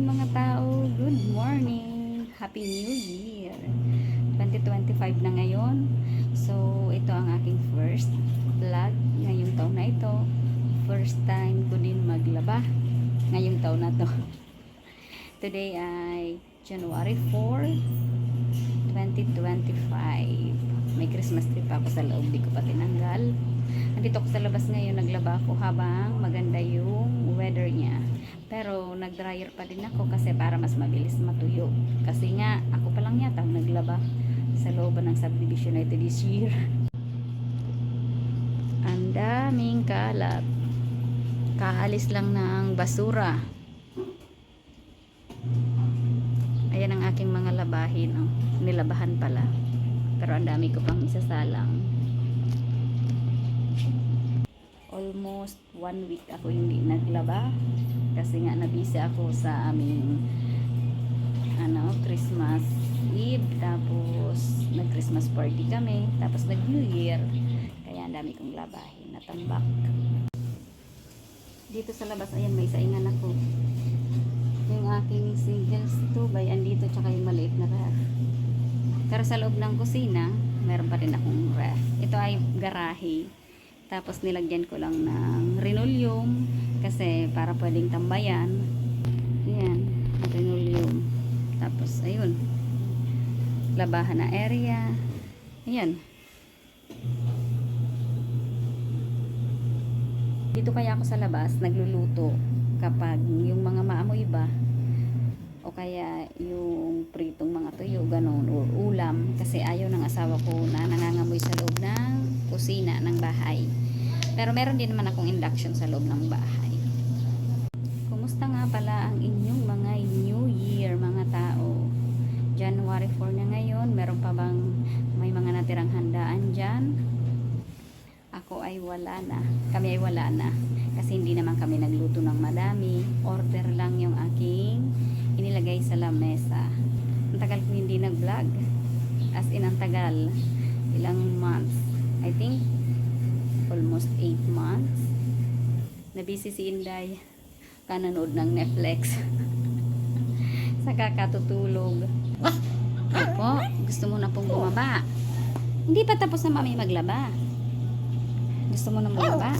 mga tao, good morning! Happy New Year! 2025 na ngayon. So, ito ang aking first vlog ngayong taon na ito. First time ko din maglaba ngayong taon na to. Today ay January 4, 2025. May Christmas tree pa ako sa loob, di ko pa tinanggal. Andito ko sa labas ngayon, naglaba ako habang maganda yung weather niya. Pero nag-dryer pa din ako kasi para mas mabilis matuyo. Kasi nga, ako pa lang yata naglaba sa looban ng subdivision na ito this year. Ang daming kalat. Kaalis lang ng basura. Ayan ang aking mga labahin. Oh. Nilabahan pala. Pero ang dami ko pang isasalang. Almost one week ako hindi naglaba. Kasi nga nabisi ako sa aming ano, Christmas Eve. Tapos nag-Christmas party kami. Tapos nag-New Year. Kaya ang dami kong labahin. Natambak. Dito sa labas, ayan, may saingan ako. Yung aking singles tubay, andito, tsaka yung maliit na ref. Pero sa loob ng kusina, meron pa rin akong ref. Ito ay garahe. Tapos nilagyan ko lang ng linoleum kasi para pwedeng tambayan. Ayan, linoleum. Tapos, ayun. Labahan na area. Ayan. Dito kaya ako sa labas, nagluluto kapag yung mga maamoy ba o kaya yung pritong mga tuyo, ganon, or ulam. Kasi ayaw ng asawa ko na nangangamoy sa loob ng kusina ng bahay. Pero meron din naman akong induction sa loob ng bahay. Kumusta nga pala ang inyong mga New Year, mga tao? January 4 na ngayon, meron pa bang may mga natirang handaan dyan? Ako ay wala na. Kami ay wala na. Kasi hindi naman kami nagluto ng madami. Order lang yung aking inilagay sa lamesa. Ang tagal ko hindi nag-vlog. As in, ang tagal. Ilang months. I think, almost 8 months. Nabisi si Inday. Kananood ng Netflix. sa kakatutulog. Opo, gusto mo na pong bumaba. Hindi pa tapos na mami maglaba. Gusto mo na maglaba?